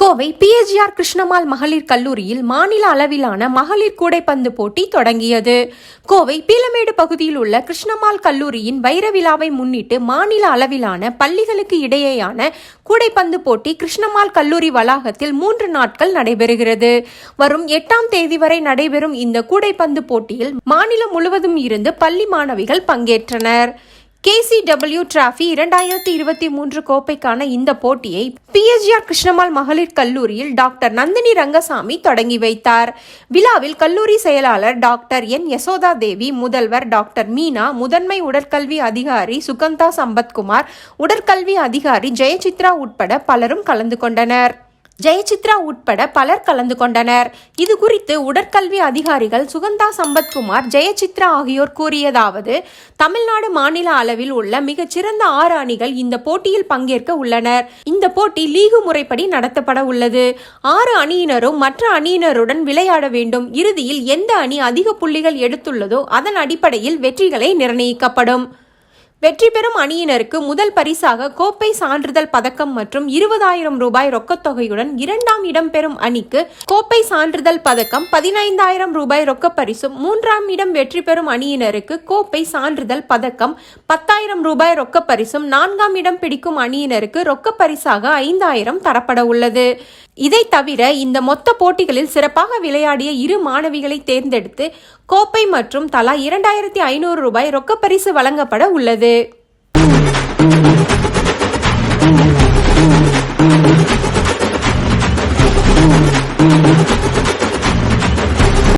Kovai PSGR Krishnammal மகளிர் கல்லூரியில் மாநில அளவிலான மகளிர் கூடைப்பந்து போட்டி தொடங்கியது. கோவை பீலமேடு பகுதியில் உள்ள கிருஷ்ணமால் கல்லூரியின் வைர விழாவை முன்னிட்டு மாநில அளவிலான பள்ளிகளுக்கு இடையேயான கூடைப்பந்து போட்டி கிருஷ்ணமால் கல்லூரி வளாகத்தில் மூன்று நாட்கள் நடைபெறுகிறது. வரும் எட்டாம் தேதி வரை நடைபெறும் இந்த கூடைப்பந்து போட்டியில் மாநிலம் முழுவதும் இருந்து பள்ளி மாணவிகள் பங்கேற்றனர். கேசிடபிள்யூ டிராஃபி இரண்டாயிரத்தி இருபத்தி மூன்று கோப்பைக்கான இந்த போட்டியை பிஎஸ்ஜிஆர் கிருஷ்ணமால் மகளிர் கல்லூரியில் டாக்டர் நந்தினி ரங்கசாமி தொடங்கி வைத்தார். விழாவில் கல்லூரி செயலாளர் டாக்டர் என். யசோதா தேவி முதல்வர் டாக்டர் மீனா முதன்மை உடற்கல்வி அதிகாரி சுகந்தா சம்பத்குமார் உடற்கல்வி அதிகாரி ஜெயசித்ரா உட்பட பலரும் கலந்து கொண்டனர். ஜெயசித்ரா உட்பட பலர் கலந்து கொண்டனர். இது குறித்து உடற்கல்வி அதிகாரிகள் சுகந்தா சம்பத்குமார் ஜெயசித்ரா ஆகியோர் கூறியதாவது தமிழ்நாடு மாநில அளவில் உள்ள மிகச்சிறந்த ஆறு அணிகள் இந்த போட்டியில் பங்கேற்க உள்ளனர். இந்த போட்டி லீகு முறைப்படி நடத்தப்பட உள்ளது. ஆறு அணியினரும் மற்ற அணியினருடன் விளையாட வேண்டும். இறுதியில் எந்த அணி அதிக புள்ளிகள் எடுத்துள்ளதோ அதன் அடிப்படையில் வெற்றிகளை நிர்ணயிக்கப்படும். வெற்றி பெறும் அணியினருக்கு முதல் பரிசாக கோப்பை சான்றிதழ் பதக்கம் மற்றும் இருபதாயிரம் ரூபாய் ரொக்கத்தொகையுடன் இரண்டாம் இடம் பெறும் அணிக்கு கோப்பை சான்றிதழ் பதக்கம் பதினைந்தாயிரம் ரூபாய் ரொக்கப் பரிசும் மூன்றாம் இடம் வெற்றி பெறும் அணியினருக்கு கோப்பை சான்றிதழ் பதக்கம் பத்தாயிரம் ரூபாய் ரொக்கப் பரிசும் நான்காம் இடம் பிடிக்கும் அணியினருக்கு ரொக்கப் பரிசாக ஐந்தாயிரம் தரப்பட உள்ளது. இதை தவிர இந்த மொத்த போட்டிகளில் சிறப்பாக விளையாடிய இரு மாணவிகளை தேர்ந்தெடுத்து கோப்பை மற்றும் தலா இரண்டாயிரத்தி ஐநூறு ரூபாய் ரொக்கப்பரிசு வழங்கப்பட உள்ளது.